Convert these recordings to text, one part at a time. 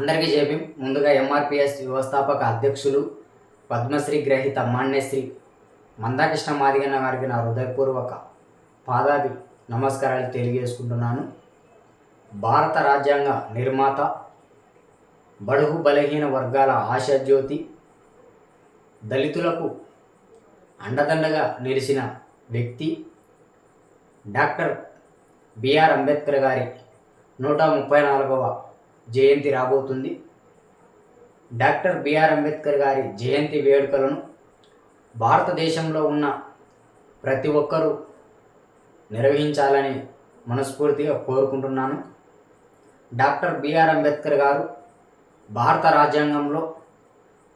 అందరికీ చెప్పి ముందుగా ఎంఆర్పిఎస్ వ్యవస్థాపక అధ్యక్షులు పద్మశ్రీ గ్రహీత మాన్యశ్రీ మందాకృష్ణ మాదిగన్న గారికి నా హృదయపూర్వక పాదాభి నమస్కారాలు తెలియజేసుకుంటున్నాను. భారత రాజ్యాంగ నిర్మాత బడుగు బలహీన వర్గాల ఆశాజ్యోతి దళితులకు అండదండగా నిలిచిన వ్యక్తి డాక్టర్ బిఆర్ అంబేద్కర్ గారి నూట ముప్పై నాలుగవ జయంతి రాబోతుంది. డాక్టర్ బిఆర్ అంబేద్కర్ గారి జయంతి వేడుకలను భారతదేశంలో ఉన్న ప్రతి ఒక్కరూ నిర్వహించాలని మనస్ఫూర్తిగా కోరుకుంటున్నాను. డాక్టర్ బిఆర్ అంబేద్కర్ గారు భారత రాజ్యాంగంలో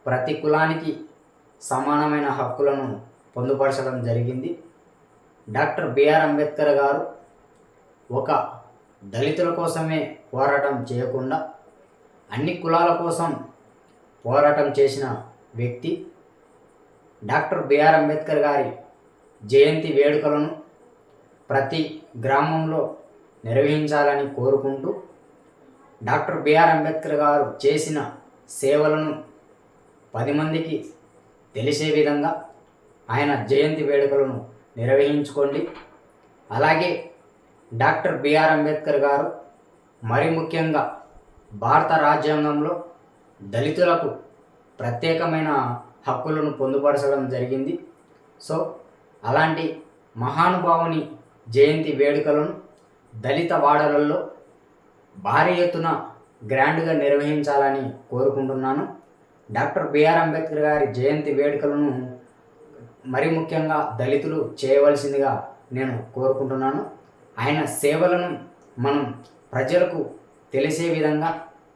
ప్రతి కులానికి సమానమైన హక్కులను పొందుపరచడం జరిగింది. డాక్టర్ బిఆర్ అంబేద్కర్ గారు ఒక దళితుల కోసమే పోరాటం చేయకుండా అన్ని కులాల కోసం పోరాటం చేసిన వ్యక్తి డాక్టర్ బిఆర్ అంబేద్కర్ గారి జయంతి వేడుకలను ప్రతి గ్రామంలో నిర్వహించాలని కోరుకుంటూ డాక్టర్ బిఆర్ అంబేద్కర్ గారు చేసిన సేవలను పది మందికి తెలిసే విధంగా ఆయన జయంతి వేడుకలను నిర్వహించుకోండి. అలాగే డాక్టర్ బిఆర్ అంబేద్కర్ గారు మరి ముఖ్యంగా భారత రాజ్యాంగంలో దళితులకు ప్రత్యేకమైన హక్కులను పొందుపరచడం జరిగింది. సో అలాంటి మహానుభావుని జయంతి వేడుకలను దళిత వాడలలో భారీ ఎత్తున గ్రాండ్గా నిర్వహించాలని కోరుకుంటున్నాను. డాక్టర్ బిఆర్ అంబేద్కర్ గారి జయంతి వేడుకలను మరి ముఖ్యంగా దళితులు చేయవలసిందిగా నేను కోరుకుంటున్నాను. ఆయన సేవలను మనం ప్రజలకు తెలిసే విధంగా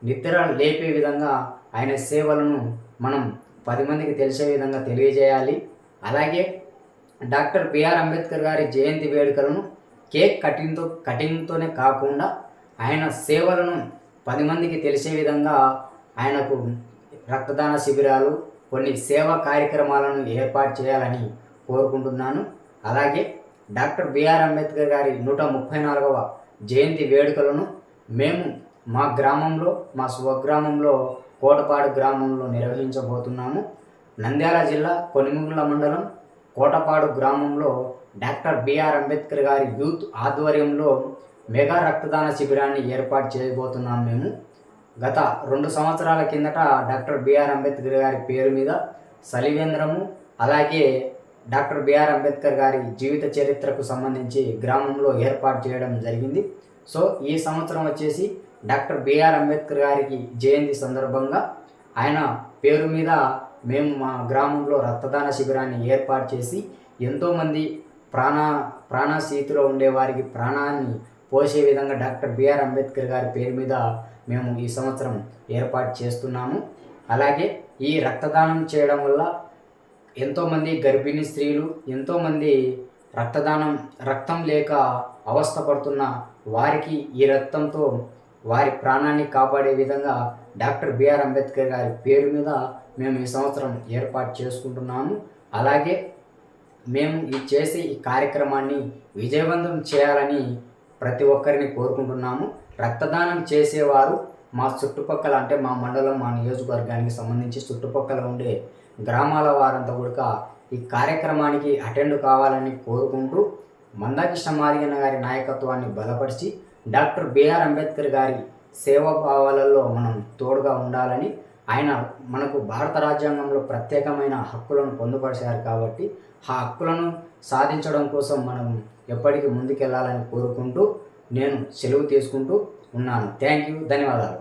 నిద్ర లేపే విధంగా ఆయన సేవలను మనం పది మందికి తెలిసే విధంగా తెలియజేయాలి. అలాగే డాక్టర్ బిఆర్ అంబేద్కర్ గారి జయంతి వేడుకలను కేక్ కటింగ్తో కటింగ్తోనే కాకుండా ఆయన సేవలను పది మందికి తెలిసే విధంగా ఆయనకు రక్తదాన శిబిరాలు కొన్ని సేవా కార్యక్రమాలను ఏర్పాటు చేయాలని కోరుకుంటున్నాను. అలాగే డాక్టర్ బిఆర్ అంబేద్కర్ గారి నూట ముప్పై నాలుగవ జయంతి వేడుకలను మేము మా గ్రామంలో మా స్వగ్రామంలో కోటపాడు గ్రామంలో నిర్వహించబోతున్నాము. నంద్యాల జిల్లా కొనిముగుల మండలం కోటపాడు గ్రామంలో డాక్టర్ బిఆర్ అంబేద్కర్ గారి యూత్ ఆధ్వర్యంలో మెగా రక్తదాన శిబిరాన్ని ఏర్పాటు చేయబోతున్నాం మేము. గత రెండు సంవత్సరాల కిందట డాక్టర్ బిఆర్ అంబేద్కర్ గారి పేరు మీద సలివేంద్రము అలాగే డాక్టర్ బిఆర్ అంబేద్కర్ గారి జీవిత చరిత్రకు సంబంధించి గ్రామంలో ఏర్పాటు చేయడం జరిగింది. సో ఈ సంవత్సరం వచ్చేసి డాక్టర్ బిఆర్ అంబేద్కర్ గారికి జయంతి సందర్భంగా ఆయన పేరు మీద మేము మా గ్రామంలో రక్తదాన శిబిరాన్ని ఏర్పాటు చేసి ఎంతోమంది ప్రాణ ప్రాణశీతిలో ఉండే వారికి ప్రాణాన్ని పోసే విధంగా డాక్టర్ బిఆర్ అంబేద్కర్ గారి పేరు మీద మేము ఈ సంవత్సరం ఏర్పాటు చేస్తున్నాము. అలాగే ఈ రక్తదానం చేయడం వల్ల ఎంతోమంది గర్భిణీ స్త్రీలు ఎంతోమంది రక్తదానం రక్తం లేక అవస్థపడుతున్న వారికి ఈ రక్తంతో వారి ప్రాణాన్ని కాపాడే విధంగా డాక్టర్ బిఆర్ అంబేద్కర్ గారి పేరు మీద మేము ఈ సంవత్సరం ఏర్పాటు చేసుకుంటున్నాము. అలాగే మేము ఈ చేసే ఈ కార్యక్రమాన్ని విజయవంతం చేయాలని ప్రతి ఒక్కరిని కోరుకుంటున్నాము. రక్తదానం చేసేవారు మా చుట్టుపక్కల అంటే మా మండలం మా నియోజకవర్గానికి సంబంధించి చుట్టుపక్కల ఉండే గ్రామాల వారంతా కూడా ఈ కార్యక్రమానికి అటెండ్ కావాలని కోరుకుంటూ మందాకృష్ణ మాదిగన్న గారి నాయకత్వాన్ని బలపరిచి డాక్టర్ బిఆర్ అంబేద్కర్ గారి సేవా భావాలలో మనం తోడుగా ఉండాలని ఆయన మనకు భారత రాజ్యాంగంలో ప్రత్యేకమైన హక్కులను పొందుపరిచారు కాబట్టి ఆ హక్కులను సాధించడం కోసం మనం ఎప్పటికీ ముందుకెళ్ళాలని కోరుకుంటూ నేను సెలవు తీసుకుంటూ ఉన్నాను. Thank you. ధన్యవాదాలు.